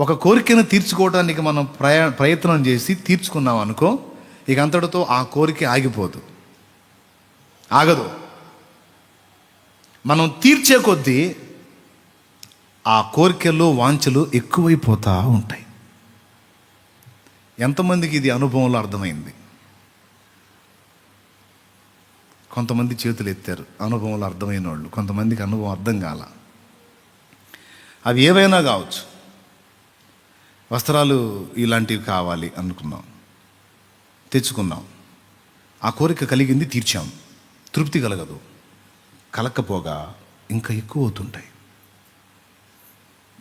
ఒక కోరికను తీర్చుకోవడానికి మనం ప్రయా ప్రయత్నం చేసి తీర్చుకున్నాం అనుకో ఇక అంతటితో ఆ కోరిక ఆగిపోదు. ఆగదు. మనం తీర్చే కొద్దీ ఆ కోరికలు వాంఛలు ఎక్కువైపోతూ ఉంటాయి. ఎంతమందికి ఇది అనుభవంలో అర్థమైంది? కొంతమంది చేతులు ఎత్తారు అనుభవంలో అర్థమైన వాళ్ళు కొంతమందికి అనుభవం అర్థం కాల. అవి ఏవైనా కావచ్చు. వస్త్రాలు ఇలాంటివి కావాలి అనుకున్నాం. తెచ్చుకున్నాం. ఆ కోరిక కలిగింది తీర్చాం. తృప్తి కలగదు. కలక్కపోగా ఇంకా ఎక్కువ అవుతుంటాయి.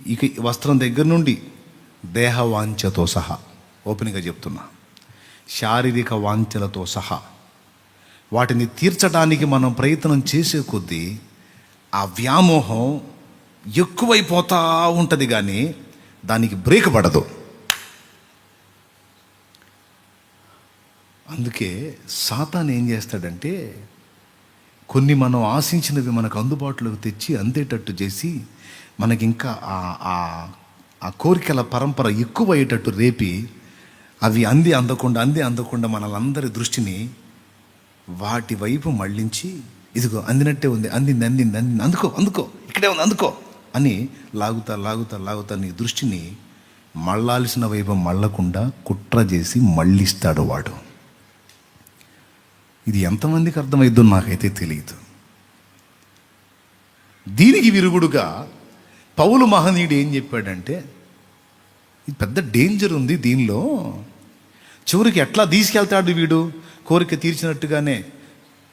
ఇక ఈ వస్త్రం దగ్గర నుండి దేహ వాంఛతో సహా ఓపెన్గా చెప్తున్నా. శారీరక వాంఛలతో సహా వాటిని తీర్చడానికి మనం ప్రయత్నం చేసే కొద్దీ ఆ వ్యామోహం ఎక్కువైపోతూ ఉంటుంది కానీ దానికి బ్రేక్ పడదు. అందుకే సాతాన్ ఏం చేస్తాడంటే కొన్ని మనం ఆశించినవి మనకు అందుబాటులోకి తెచ్చి అందేటట్టు చేసి మనకి ఇంకా ఆ- ఆ- ఆ కోరికల పరంపర ఎక్కువ అయ్యేటట్టు రేపి అవి అంది అందకుండా అంది అందకుండా మనలందరి దృష్టిని వాటి వైపు మళ్ళించి ఇదిగో అందినట్టే ఉంది అందింది అందింది అందింది అందుకో అందుకో ఇక్కడే ఉంది అందుకో. అని లాగుతా లాగుతా లాగుతా నీ దృష్టిని మళ్ళాల్సిన వైపు మళ్ళకుండా కుట్ర చేసి మళ్ళిస్తాడు వాడు. ఇది ఎంతమందికి అర్థమైద్దో నాకైతే తెలియదు. దీనికి విరుగుడుగా పౌలు మహనీయుడు ఏం చెప్పాడంటే ఇది పెద్ద డేంజర్ ఉంది దీనిలో. చివరికి ఎట్లా తీసుకెళ్తాడు వీడు? కోరిక తీర్చినట్టుగానే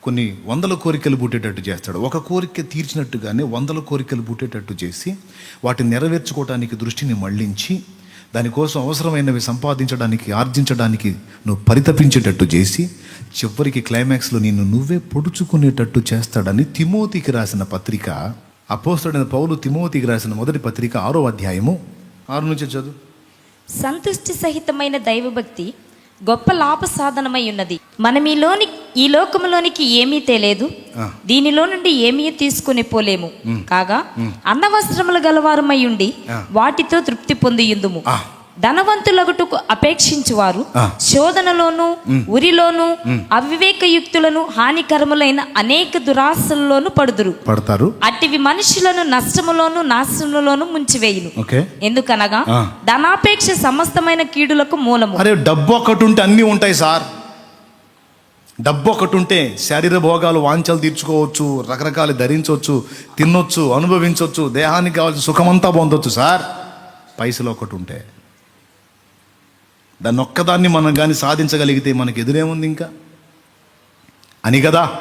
కొన్ని వందల కోరికలు పుట్టేటట్టు చేస్తాడు. ఒక కోరిక తీర్చినట్టుగానే వందల కోరికలు పుట్టేటట్టు చేసి వాటిని నెరవేర్చుకోవడానికి దృష్టిని మళ్ళించి దానికోసం అవసరమైనవి సంపాదించడానికి ఆర్జించడానికి నువ్వు పరితపించేటట్టు చేసి చివరికి క్లైమాక్స్లో నిన్ను నువ్వే పొడుచుకునేటట్టు చేస్తాడని తిమోతికి రాసిన పత్రిక అపోస్తుడైన పౌలు తిమోతికి రాసిన మొదటి పత్రిక ఆరో అధ్యాయము ఆరు నుంచి చదువు. సంతుష్టి సహితమైన దైవభక్తి గొప్ప లాభ సాధనమై ఉన్నది. మన మీలోని ఈ లోకములోనికి ఏమీ తేలేదు. ఆ. దీనిలో నుండి ఏమీ తీసుకుని పోలేము. కాగా అన్న వస్త్రములు గలవారమై ఉండి. వాటితో తృప్తి పొందియుందుము. ఆ. ధనవంతులగుటకు అపేక్షించువారు. శోధనలోను ఉరిలోను అవివేకయుక్తులను హానికరములైన అనేక దురాశల్లోను పడుదురు. పడతారు. అట్టివి మనుషులను నష్టములోను నాశనములోను ముంచివేయును. ఎందుకనగా. ధనాపేక్ష సమస్తమైన కీడులకు మూలము. అరే డబ్బు ఒకటి ఉంటే అన్నీ ఉంటాయి సార్. డబ్బు ఒకటి ఉంటే శరీర భోగాలు వాంఛలు తీర్చుకోవచ్చు రకరకాలు ధరించవచ్చు తినొచ్చు అనుభవించవచ్చు దేహానికి కావాల్సిన సుఖమంతా పొందొచ్చు సార్. పైసలు ఒకటి ఉంటే దాన్ని ఒక్కదాన్ని మనం కానీ సాధించగలిగితే మనకి ఎదురేముంది ఇంకా? అని కదా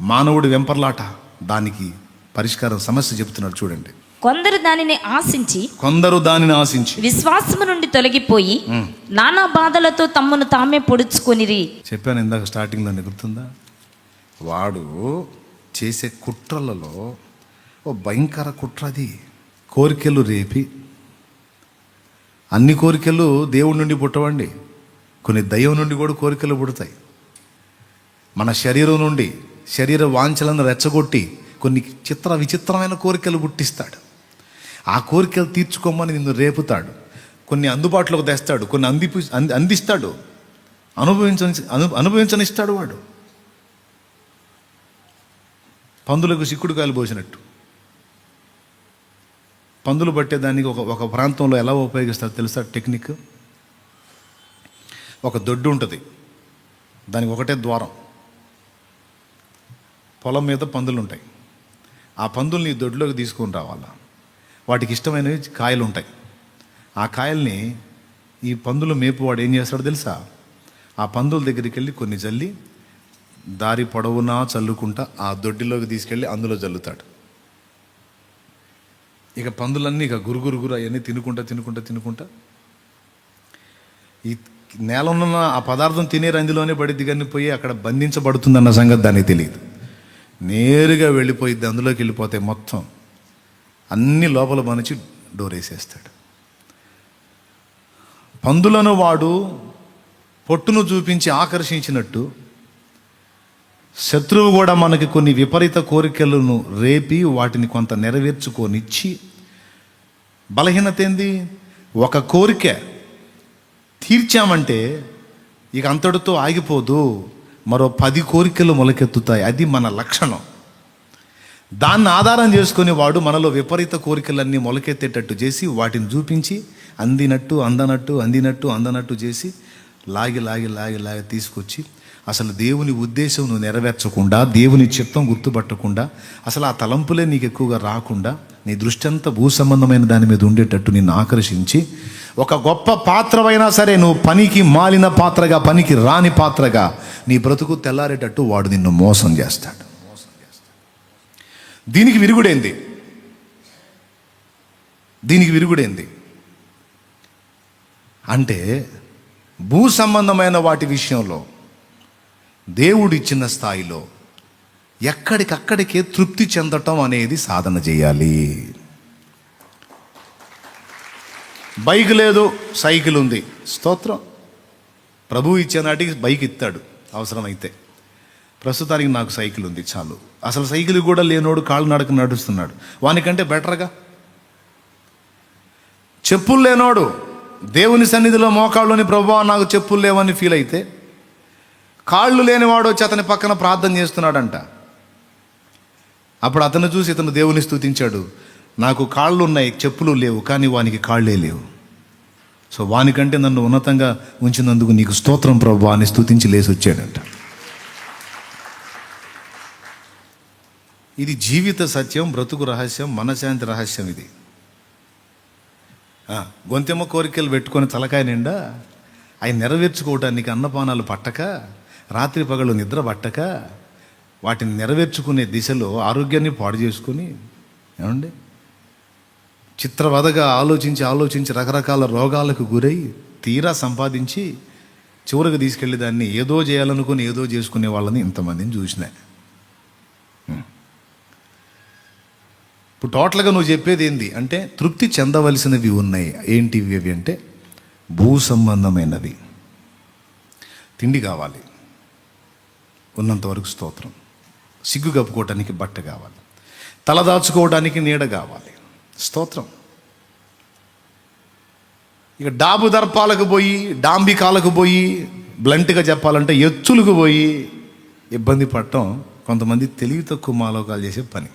మానవుడి వెంపర్లాట దానికి పరిష్కారం సమస్య చెప్తున్నాడు చూడండి. కొందరు దానిని ఆశించి కొందరు దానిని ఆశించి. విశ్వాసము నుండి తొలగిపోయి నానా బాధలతో తమ్మును తామే పొడుచుకొనిరి. చెప్పాను ఇందాక స్టార్టింగ్లో గుర్తుందా? వాడు చేసే కుట్రలలో ఓ భయంకర కుట్ర అది. కోరికలు రేపి. అన్ని కోరికలు దేవుడి నుండి పుట్టవండి. కొన్ని దైవం నుండి కూడా కోరికలు పుడతాయి. మన శరీరం నుండి శరీర వాంఛలను రెచ్చగొట్టి కొన్ని చిత్ర విచిత్రమైన కోరికలు పుట్టిస్తాడు. ఆ కోరికలు తీర్చుకోమని నిన్ను రేపుతాడు. కొన్ని అందుబాటులోకి తెస్తాడు. కొన్ని అంది అందిస్తాడు. అనుభవించని అను అనుభవించనిస్తాడు వాడు. పందులకు సిక్కుడుకాయలు పోసినట్టు. పందులు పట్టేదానికి ఒక ఒక ప్రాంతంలో ఎలా ఉపయోగిస్తారు తెలుసా టెక్నిక్? ఒక దొడ్డు ఉంటుంది. దానికి ఒకటే ద్వారం. పొలం మీద పందులు ఉంటాయి ఆ పందుల్ని దొడ్లోకి తీసుకొని రావాలా? వాటికి ఇష్టమైనవి కాయలు ఉంటాయి ఆ కాయల్ని ఈ పందులు మేపువాడు ఏం చేస్తాడో తెలుసా? ఆ పందుల దగ్గరికి వెళ్ళి కొన్ని జల్లి దారి పొడవునా చల్లుకుంటా ఆ దొడ్డిలోకి తీసుకెళ్ళి అందులో జల్లుతాడు. ఇక పందులన్నీ ఇక గురుగురు గురు అవన్నీ తినుకుంటా తినుకుంటా తినుకుంటా. ఈ నేల ఉన్న ఆ పదార్థం తినే రందిలోనే పడిద్ది కానీ పోయి అక్కడ బంధించబడుతుందన్న సంగతి దానికి తెలియదు. నేరుగా వెళ్ళిపోయిద్ది అందులోకి వెళ్ళిపోతే మొత్తం అన్ని లోపల మనిచి డోర్ వేసేస్తాడు పందులను వాడు పొట్టును చూపించి ఆకర్షించినట్టు శత్రువు కూడా మనకి కొన్ని విపరీత కోరికలను రేపి వాటిని కొంత నెరవేర్చుకొనిచ్చి బలహీనత ఏంది? ఒక కోరిక తీర్చామంటే ఇక అంతటితో ఆగిపోదు. మరో పది కోరికలు మొలకెత్తుతాయి. అది మన లక్షణం. దాన్ని ఆధారం చేసుకుని వాడు మనలో విపరీత కోరికలన్నీ మొలకెత్తేటట్టు చేసి వాటిని చూపించి అందినట్టు అందనట్టు అందినట్టు అందనట్టు చేసి లాగి లాగి లాగి లాగి తీసుకొచ్చి అసలు దేవుని ఉద్దేశం నువ్వు నెరవేర్చకుండా దేవుని చిత్తం గుర్తుపట్టకుండా అసలు ఆ తలంపులే నీకు ఎక్కువగా రాకుండా నీ దృష్టి అంతా భూ సంబంధమైన దాని మీద ఉండేటట్టు నిన్ను ఆకర్షించి ఒక గొప్ప పాత్రమైనా సరే నువ్వు పనికి మాలిన పాత్రగా పనికి రాని పాత్రగా నీ బ్రతుకు తెల్లారేటట్టు వాడు నిన్ను మోసం చేస్తాడు. దీనికి విరుగుడేంది. దీనికి విరుగుడేంది. అంటే భూ సంబంధమైన వాటి విషయంలో దేవుడిచ్చిన స్థాయిలో ఎక్కడికక్కడికే తృప్తి చెందటం అనేది సాధన చేయాలి. బైక్ లేదు సైకిల్ ఉంది. స్తోత్రం. ప్రభు ఇచ్చే నాటికి బైక్ ఇస్తాడు. అవసరమైతే. ప్రస్తుతానికి నాకు సైకిల్ ఉంది చాలు. అసలు సైకిల్ కూడా లేనోడు కాళ్ళు నడక నడుస్తున్నాడు. వానికంటే బెటర్గా? చెప్పులు లేనోడు దేవుని సన్నిధిలో మోకాళ్ళుని ప్రభావ నాకు చెప్పులు లేవని ఫీల్ అయితే కాళ్ళు లేనివాడు వచ్చి అతని పక్కన ప్రార్థన చేస్తున్నాడంట. అప్పుడు అతను చూసి ఇతను దేవుని స్తుతించాడు. నాకు కాళ్ళు ఉన్నాయి చెప్పులు లేవు కానీ వానికి కాళ్ళే లేవు. సో వానికంటే నన్ను ఉన్నతంగా ఉంచినందుకు నీకు స్తోత్రం ప్రభు అని స్థుతించి లేసి వచ్చాడంట ఇది జీవిత సత్యం బ్రతుకు రహస్యం మనశాంతి రహస్యం ఇది. గొంతెమ్మ కోరికలు పెట్టుకొని తలకాయ నిండా అవి నెరవేర్చుకోవటానికి అన్నపానాలు పట్టక రాత్రి పగలు నిద్ర పట్టక వాటిని నెరవేర్చుకునే దిశలో ఆరోగ్యాన్ని పాడు చేసుకొని ఏమండి? చిత్రవధగా ఆలోచించి ఆలోచించి రకరకాల రోగాలకు గురై తీరా సంపాదించి చివరికి తీసుకెళ్ళి దాన్ని ఏదో చేయాలనుకుని ఏదో చేసుకునే వాళ్ళని ఇంతమందిని చూసినా. ఇప్పుడు టోటల్గా నువ్వు చెప్పేది ఏంది? అంటే తృప్తి చెందవలసినవి ఉన్నాయి. ఏంటివి అవి అంటే భూ సంబంధమైనవి. తిండి కావాలి. ఉన్నంతవరకు స్తోత్రం. సిగ్గు కప్పుకోవటానికి బట్ట కావాలి. తలదాచుకోవడానికి నీడ కావాలి. స్తోత్రం. ఇక డాబు దర్పాలకు పోయి డాంబికాలకు పోయి బ్లంట్గా చెప్పాలంటే ఎత్తులకు పోయి ఇబ్బంది పడటం కొంతమంది తెలివి తక్కువ మాలోకాలు చేసే పని.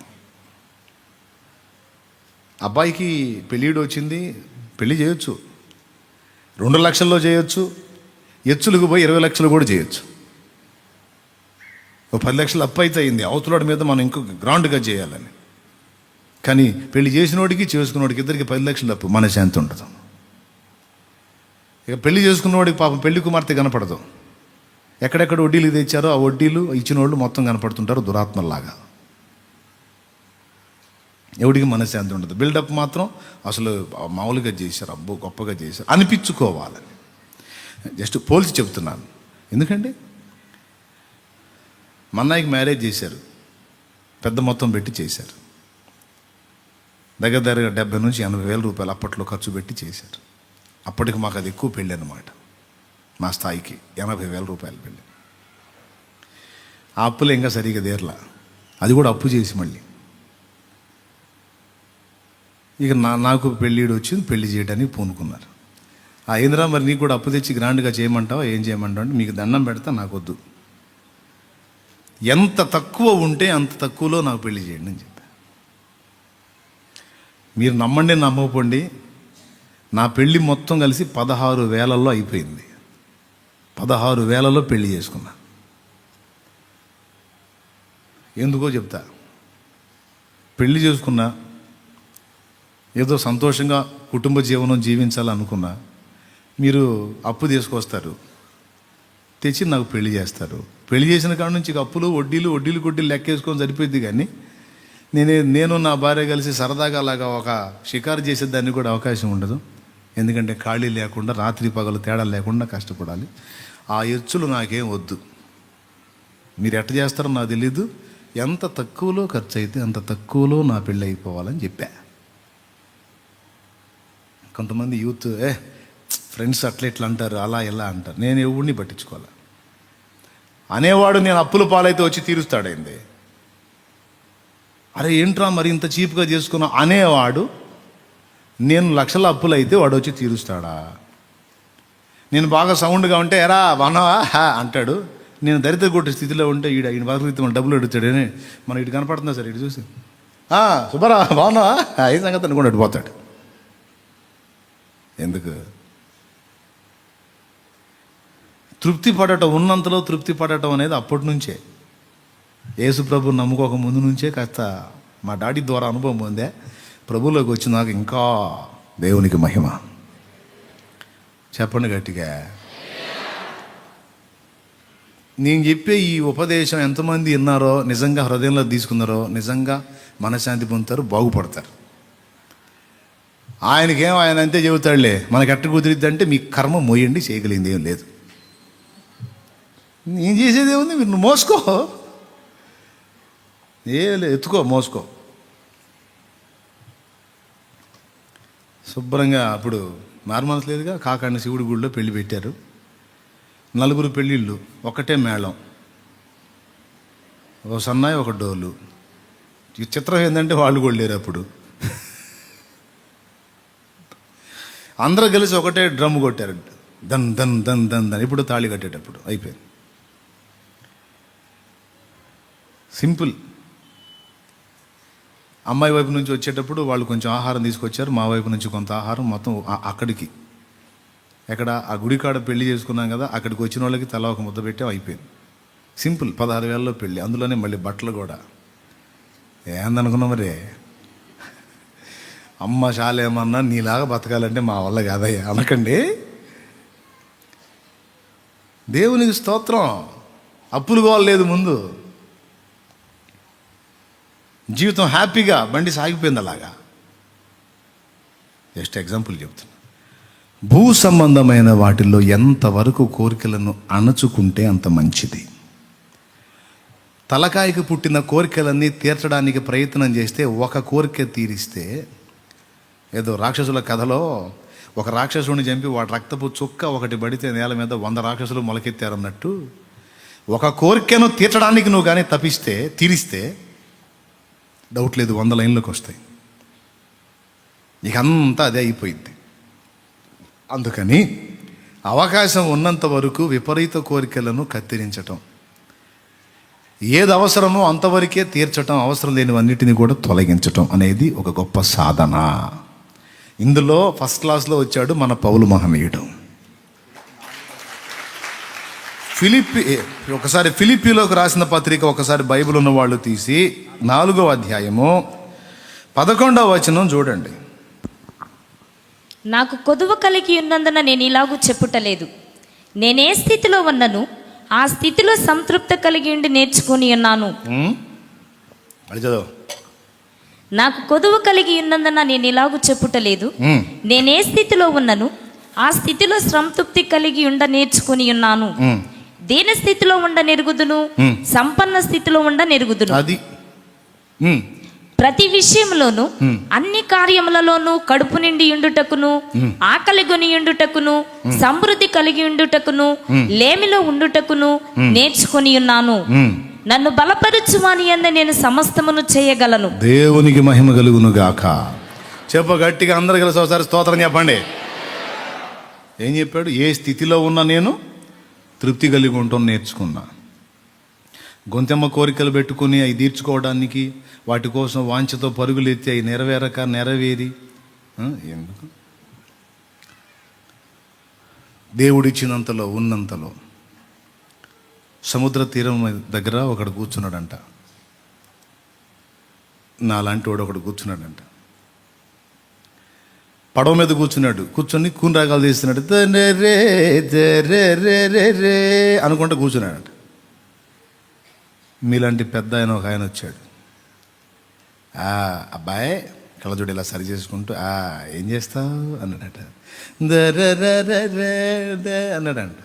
అబ్బాయికి పెళ్ళిడు వచ్చింది పెళ్ళి చేయొచ్చు. రెండు లక్షల్లో చేయొచ్చు. ఎచ్చులకు పోయి ఇరవై లక్షలు కూడా చేయొచ్చు. ఓ పది లక్షలు అప్పు అయితే అయింది. అవతలాడి మీద మనం ఇంకో గ్రౌండ్గా చేయాలని. కానీ పెళ్ళి చేసినోడికి చేసుకున్నోడికి ఇద్దరికి పది లక్షలు అప్పు. మన శాంతి ఉండదు. ఇక పెళ్ళి చేసుకున్నవాడికి పాపం పెళ్ళి కుమార్తె కనపడదు. ఎక్కడెక్కడ వడ్డీలు తెచ్చారో ఆ వడ్డీలు ఇచ్చిన వాళ్ళు మొత్తం కనపడుతుంటారు దురాత్మల్లాగా. ఎవడికి మనశ్శాంతి ఉండదు. బిల్డప్ మాత్రం అసలు మామూలుగా చేశారు. అబ్బో గొప్పగా చేశారు. అనిపించుకోవాలని జస్ట్ పోల్చి చెప్తున్నాను. ఎందుకండి మన్నాయికి మ్యారేజ్ చేశారు. పెద్ద మొత్తం పెట్టి చేశారు. దగ్గర దగ్గర డెబ్బై నుంచి ఎనభై వేల రూపాయలు అప్పట్లో ఖర్చు పెట్టి చేశారు. అప్పటికి మాకు అది ఎక్కువ పెళ్ళి అనమాట మా స్థాయికి ఎనభై వేల రూపాయలు పెళ్ళి. ఆ అప్పులు ఇంకా సరిగా తీరలా. అది కూడా అప్పు చేసి మళ్ళీ. ఇక నా నాకు పెళ్ళిడు వచ్చింది పెళ్ళి చేయడానికి పూనుకున్నారు. ఆ ఇంద్రా మరి నీకు కూడా అప్పు తెచ్చి గ్రాండ్గా చేయమంటావా? ఏం చేయమంటావు అంటే మీకు దండం పెడతా నాకు వద్దు. ఎంత తక్కువ ఉంటే అంత తక్కువలో నాకు పెళ్ళి చేయండి అని చెప్పా. మీరు నమ్మండి నమ్మకపోండి నా పెళ్ళి మొత్తం కలిసి పదహారు వేలలో అయిపోయింది. పదహారు వేలలో పెళ్ళి చేసుకున్నా. ఎందుకో చెప్తా. పెళ్ళి చేసుకున్నా ఏదో సంతోషంగా కుటుంబ జీవనం జీవించాలనుకున్నా మీరు అప్పు తీసుకొస్తారు. తెచ్చి నాకు పెళ్ళి చేస్తారు. పెళ్ళి చేసిన కాడ నుంచి అప్పులు వడ్డీలు వడ్డీలు కొడ్డీలు లెక్కేసుకొని సరిపోయింది కానీ నేనే నేను నా భార్య కలిసి సరదాగా అలాగా ఒక షికారు చేసేదానికి కూడా అవకాశం ఉండదు. ఎందుకంటే ఖాళీ లేకుండా రాత్రి పగలు తేడా లేకుండా కష్టపడాలి. ఆ ఎచ్చులు నాకేం వద్దు. మీరు ఎట్ట చేస్తారో నాకు తెలీదు. ఎంత తక్కువలో ఖర్చు అయితే అంత తక్కువలో నా పెళ్ళి అయిపోవాలని చెప్పా. కొంతమంది యూత్ ఏ ఫ్రెండ్స్ అట్లా ఇట్లా అంటారు? అలా ఇలా అంటారు? నేను ఎవడిని పట్టించుకోవాలి? అనేవాడు నేను అప్పుల పాలైతే వచ్చి తీరుస్తాడైంది? అరే ఏంట్రా మరి ఇంత చీప్గా చేసుకున్నా అనేవాడు నేను లక్షల అప్పులు అయితే వాడు వచ్చి తీరుస్తాడా? నేను బాగా సౌండ్గా ఉంటే ఎరా వనవా హా అంటాడు. నేను దరిద్ర కొట్టే స్థితిలో ఉంటే ఈడ ఈయన బతుకుతూ మన డబ్బులు అడుగుతాడని. మనం ఇటు కనపడుతుందా సార్? ఇటు చూసి. "ఆ, సుబ్బారా బాగున్నావా? ఏ సంగతి అనుకుంటాడు పోతాడు. ఎందుకు? తృప్తి పడటం ఉన్నంతలో తృప్తి పడటం అనేది అప్పటి నుంచే. యేసు ప్రభు నమ్ముకోక ముందు నుంచే కాస్త మా డాడీ ద్వారా అనుభవం పొందే. ప్రభులోకి వచ్చినాక ఇంకా దేవునికి మహిమ. చెప్పండి గట్టిగా. నేను చెప్పే ఈ ఉపదేశం ఎంతమంది విన్నారో నిజంగా హృదయంలో తీసుకున్నారో నిజంగా మనశ్శాంతి పొందుతారు బాగుపడతారు. ఆయనకేం ఆయన అంతే చెబుతాడులే. మనకి ఎట్ట కుదిరిద్ది అంటే మీ కర్మ మోయండి చేయగలిగింది ఏం లేదు. నేను చేసేది ఏముంది? మీరు నువ్వు మోసుకో. ఏ లేదు ఎత్తుకో మోసుకో. శుభ్రంగా అప్పుడు నార్మల్స్ లేదుగా కాకాండ శివుడి గుడిలో పెళ్ళి పెట్టారు. నలుగురు పెళ్ళిళ్ళు ఒకటే మేళం. ఒక సన్నాయి ఒక డోలు. ఈ చిత్రం ఏంటంటే వాళ్ళు కూడా లేరు అప్పుడు. అందరూ కలిసి ఒకటే డ్రమ్ కొట్టారు. దన్ దన్ దన్ దన్ దన్ ఇప్పుడు తాళి కట్టేటప్పుడు అయిపోయింది. సింపుల్. అమ్మాయి వైపు నుంచి వచ్చేటప్పుడు వాళ్ళు కొంచెం ఆహారం తీసుకొచ్చారు మా వైపు నుంచి కొంత ఆహారం మొత్తం అక్కడికి. ఎక్కడ ఆ గుడి కాడ పెళ్ళి చేసుకున్నాం కదా అక్కడికి వచ్చిన వాళ్ళకి తలా ఒక ముద్ద పెట్టాం అయిపోయింది. సింపుల్. పదహారు వేలలో పెళ్ళి అందులోనే మళ్ళీ బట్టలు కూడా. ఏందనుకున్నాం మరి అమ్మ చాలేమన్నా నీలాగా బతకాలంటే మా వల్ల కాదయ్యా అనకండి. దేవునికి స్తోత్రం. అప్పులు కోవలేదు ముందు. జీవితం హ్యాపీగా బండి సాగిపోయింది అలాగా. జస్ట్ ఎగ్జాంపుల్ చెప్తున్నా. భూ సంబంధమైన వాటిల్లో ఎంతవరకు కోరికలను అణచుకుంటే అంత మంచిది. తలకాయకు పుట్టిన కోరికలన్నీ తీర్చడానికి ప్రయత్నం చేస్తే ఒక కోరిక తీరిస్తే ఏదో రాక్షసుల కథలో ఒక రాక్షసుని చంపి వాటి రక్తపు చుక్క ఒకటి పడితే నేల మీద వంద రాక్షసులు మొలకెత్తారన్నట్టు. ఒక కోరికను తీర్చడానికి నువ్వు కానీ తప్పిస్తే తీరిస్తే డౌట్ లేదు వంద లైన్లకు వస్తాయి. ఇక అంతా అదే అయిపోయింది. అందుకని అవకాశం ఉన్నంత వరకు విపరీత కోరికలను కత్తిరించటం. ఏది అవసరమో అంతవరకే తీర్చటం అవసరం లేనివన్నిటిని కూడా తొలగించటం అనేది ఒక గొప్ప సాధన. ఇందులో ఫస్ట్ క్లాస్లో వచ్చాడు మన పౌలు మహనీయుడు. ఫిలిప్పి ఒకసారి ఫిలిప్పీలోకి రాసిన పత్రిక ఒకసారి బైబిల్ ఉన్న వాళ్ళు తీసి నాలుగో అధ్యాయము పదకొండవ వచనం చూడండి. నాకు కొదువ కలిగి ఉన్నందున నేను ఇలాగూ చెప్పుటలేదు. నేనే స్థితిలో ఉన్నను ఆ స్థితిలో సంతృప్తి కలిగి ఉండి నేర్చుకుని ఉన్నాను. చదువు. నాకు కొదువ కలిగి ఉన్నందున నేను ఇలాగూ చెప్పుటలేదు. నేనే స్థితిలో ఉన్నను ఆ స్థితిలో సంతృప్తి కలిగి ఉండ నేర్చుకుని ఉన్నాను. దేని స్థితిలో ఉండ నెరుగుదును. సంపన్న స్థితిలో ఉండ నెరుగుదును అది. ప్రతి విషయంలోను అన్ని కార్యములలోనూ కడుపు నిండి ఉండుటకును ఆకలి గొని ఉండుటకును సమృద్ధి కలిగి ఉండుటకును లేమిలో ఉండుటకును నేర్చుకొని ఉన్నాను. నన్ను బలపరచువాని అంద నేను సమస్తమును చేయగలను. దేవునికి మహిమ కలుగును గాక చెప్ప గట్టిగా అందరు కలిసి ఒకసారి స్తోత్రం చెప్పండి. ఏం చెప్పాడు? ఏ స్థితిలో ఉన్నా నేను తృప్తి కలిగి ఉంటాను నేర్చుకున్నా. గొంతెమ్మ కోరికలు పెట్టుకుని అవి తీర్చుకోవడానికి వాటి కోసం వాంఛతో పరుగులు ఎత్తి అవి నెరవేరక నెరవేరి. ఎందుకు? దేవుడిచ్చినంతలో ఉన్నంతలో. సముద్ర తీరం దగ్గర ఒకడు కూర్చున్నాడంట. నాలాంటి వాడు ఒకడు కూర్చున్నాడంట. పడవ మీద కూర్చున్నాడు. కూర్చొని కూనరాగాలు తీస్తున్నాడు రే రే రే రే రే రే కూర్చున్నాడంట. మీలాంటి పెద్ద ఆయన ఒక ఆయన వచ్చాడు. "ఆ, అబ్బాయి కళ్ళజోడు ఇలా సరి చేసుకుంటూ "ఆ, ఏం చేస్తావు? అన్నాడట. అన్నాడంట.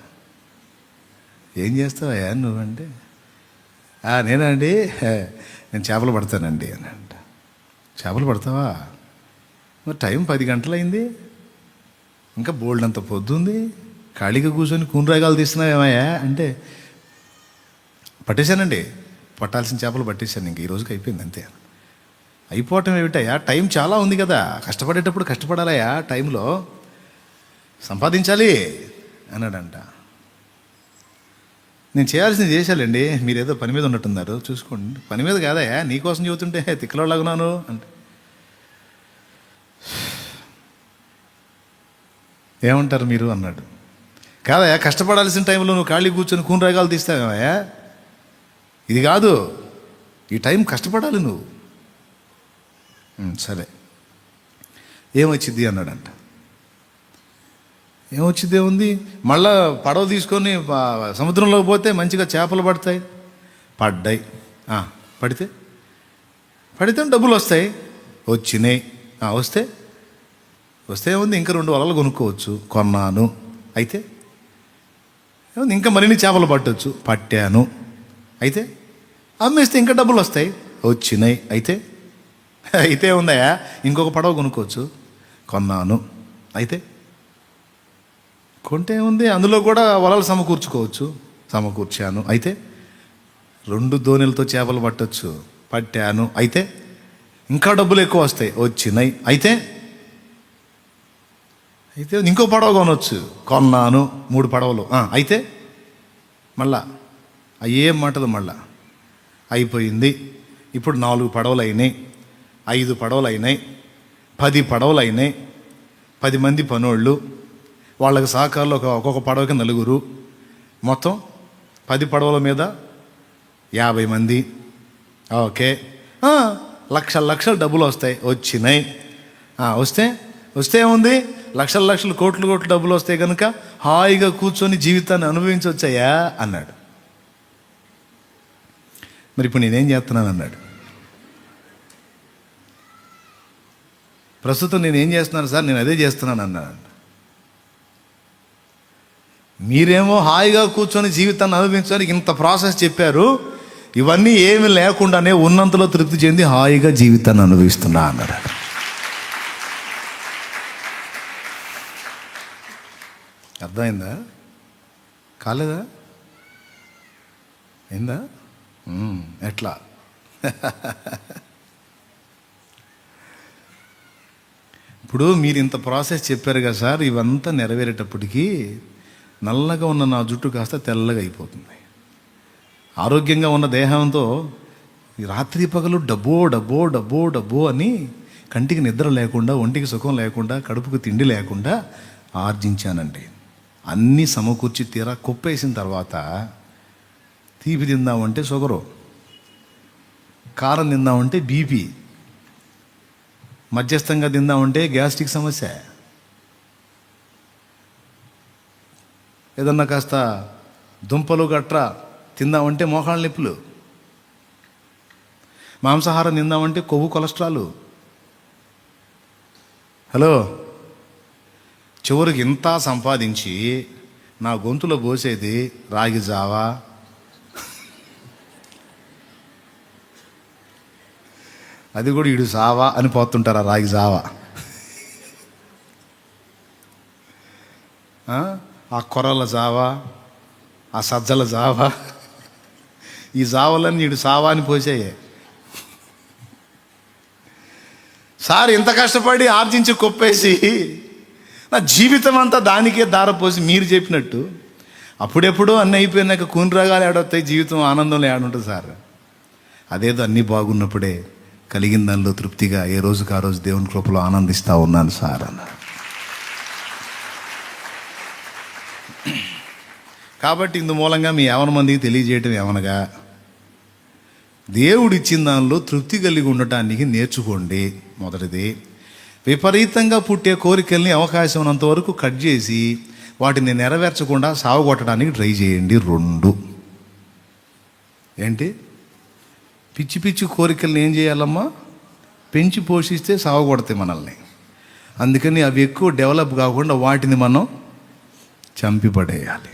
ఏం చేస్తావయ్యా నువ్వంటే? నేనండి నేను చేపలు పడతానండి అనంట చేపలు పడతావా? మరి టైం పది గంటలైంది. ఇంకా బోల్డ్ అంత పొద్దుంది. ఖాళీగా కూర్చొని కూనరాగాలు తీస్తున్నావేమయ్యా అంటే పట్టేశానండి. పట్టాల్సిన చేపలు పట్టేశాను. ఇంక ఈ రోజుకి అయిపోయింది అంతే. అయిపోవటం ఏమిటయ్యా? టైం చాలా ఉంది కదా. కష్టపడేటప్పుడు కష్టపడాలయ్యా టైంలో. సంపాదించాలి అన్నాడంట. నేను చేయాల్సింది చేశాలండి. మీరు ఏదో పని మీద ఉన్నట్టున్నారు. చూసుకోండి. పని మీద కాదయా నీకోసం చెబుతుంటే తిక్కలోలాగున్నాను అంటే. ఏమంటారు మీరు అన్నాడు. కాదయా కష్టపడాల్సిన టైంలో నువ్వు ఖాళీ కూర్చొని కూని రాగాలు ఇది కాదు. ఈ టైం కష్టపడాలి నువ్వు. సరే. ఏమొచ్చింది అన్నాడంట. ఏమొచ్చింది ఉంది మళ్ళా పడవ తీసుకొని సముద్రంలోకి పోతే మంచిగా చేపలు పడతాయి. పడ్డాయి. పడితే? పడితే డబ్బులు వస్తాయి. వచ్చినాయి. వస్తే? వస్తే ఏముంది? ఇంకా రెండు వలలు కొనుక్కోవచ్చు. కొన్నాను. అయితే? ఏముంది? ఇంకా మరిన్ని చేపలు పట్టవచ్చు పట్టాను. అయితే? అమ్మేస్తే ఇంకా డబ్బులు వస్తాయి. వచ్చినాయి. అయితే? అయితే ఉందయా ఇంకొక పడవ కొనుక్కోవచ్చు. కొన్నాను. అయితే? కొంటే ఉంది అందులో కూడా వలలు సమకూర్చుకోవచ్చు. సమకూర్చాను. అయితే రెండు ధోనిలతో చేపలు పట్టొచ్చు. పట్టాను. అయితే ఇంకా డబ్బులు ఎక్కువ వస్తాయి. వచ్చినాయి. అయితే అయితే ఇంకో పడవ కొనవచ్చు కొన్నాను. మూడు పడవలు. అయితే మళ్ళా అయ్యే మాటలు మళ్ళా? అయిపోయింది. ఇప్పుడు నాలుగు పడవలు అయినాయి ఐదు పడవలు అయినాయి పది పడవలు అయినాయి పది మంది పనోళ్ళు. వాళ్ళకి సహకారులు ఒక ఒక్కొక్క పడవకి నలుగురు. మొత్తం పది పడవల మీద యాభై మంది. ఓకే. లక్షల లక్షల డబ్బులు వస్తాయి. వచ్చినాయి. వస్తే వస్తే ఏముంది? లక్షల లక్షల కోట్లు కోట్లు డబ్బులు వస్తాయి కనుక హాయిగా కూర్చొని జీవితాన్ని అనుభవించవచ్చాయా అన్నాడు. మరి ఇప్పుడు నేనేం చేస్తున్నాను అన్నాడు. ప్రస్తుతం నేనేం చేస్తున్నాను సార్? నేను అదే చేస్తున్నాను అన్నాడు మీరేమో హాయిగా కూర్చొని జీవితాన్ని అనుభవించడానికి ఇంత ప్రాసెస్ చెప్పారు. ఇవన్నీ ఏమి లేకుండానే ఉన్నంతలో తృప్తి చెంది హాయిగా జీవితాన్ని అనుభవిస్తున్నా అన్నాడు. అర్థమైందా? కాలేదా? అయిందా? ఎట్లా? ఇప్పుడు మీరు ఇంత ప్రాసెస్ చెప్పారు కదా సార్ ఇవంతా నెరవేరేటప్పటికీ నల్లగా ఉన్న నా జుట్టు కాస్త తెల్లగా అయిపోతుంది. ఆరోగ్యంగా ఉన్న దేహంతో రాత్రి పగలు డబ్బో డబ్బో డబ్బో డబ్బో అని కంటికి నిద్ర లేకుండా ఒంటికి సుఖం లేకుండా కడుపుకు తిండి లేకుండా ఆర్జించానండి. అన్నీ సమకూర్చి తీరా కుప్పేసిన తర్వాత తీపి తిందామంటే షుగరు కారం తిందామంటే బీపీ మధ్యస్థంగా తిందామంటే గ్యాస్ట్రిక్ సమస్య. ఏదన్నా కాస్త దుంపలు గట్రా తిందామంటే మోకాళ్ళ నొప్పులు. మాంసాహారం తిందామంటే కొవ్వు కొలెస్ట్రాల్. హలో? చివరికి ఇంత సంపాదించి నా గొంతులో పోసేది రాగి జావా? అది కూడా ఇడు సావా అని పోతుంటారు ఆ రాగి జావా? ఆ? కొరల కొర్రల జావా ఆ సజ్జల జావా. ఈ జావలన్నీ ఇడు సావా అని పోసాయే. సార్ ఇంత కష్టపడి ఆర్జించి కొప్పేసి నా జీవితం అంతా దానికే దారపోసి మీరు చెప్పినట్టు అప్పుడెప్పుడో అన్నీ అయిపోయినాక కూని రాగాలు ఏడొస్తాయి జీవితం ఆనందంలో ఏడుంటుంది సార్. అదేదో అన్నీ బాగున్నప్పుడే కలిగిన దానిలో తృప్తిగా ఏ రోజుకు ఆ రోజు దేవుని కృపలో ఆనందిస్తూ ఉన్నాను సార్ అన్నారు. కాబట్టి ఇందు మూలంగా మీ యవన మందికి తెలియజేయటం ఏమనగా దేవుడు ఇచ్చిన దానిలో తృప్తి కలిగి ఉండటానికి నేర్చుకోండి. మొదటిది విపరీతంగా పుట్టే కోరికల్ని అవకాశం ఉన్నంతవరకు కట్ చేసి వాటిని నెరవేర్చకుండా సాగుకొట్టడానికి ట్రై చేయండి. రెండు ఏంటి? పిచ్చి పిచ్చి కోరికల్ని ఏం చేయాలమ్మా? పెంచి పోషిస్తే సాగుకొడతాయి మనల్ని. అందుకని అవి ఎక్కువ డెవలప్ కాకుండా వాటిని మనం చంపిపడేయాలి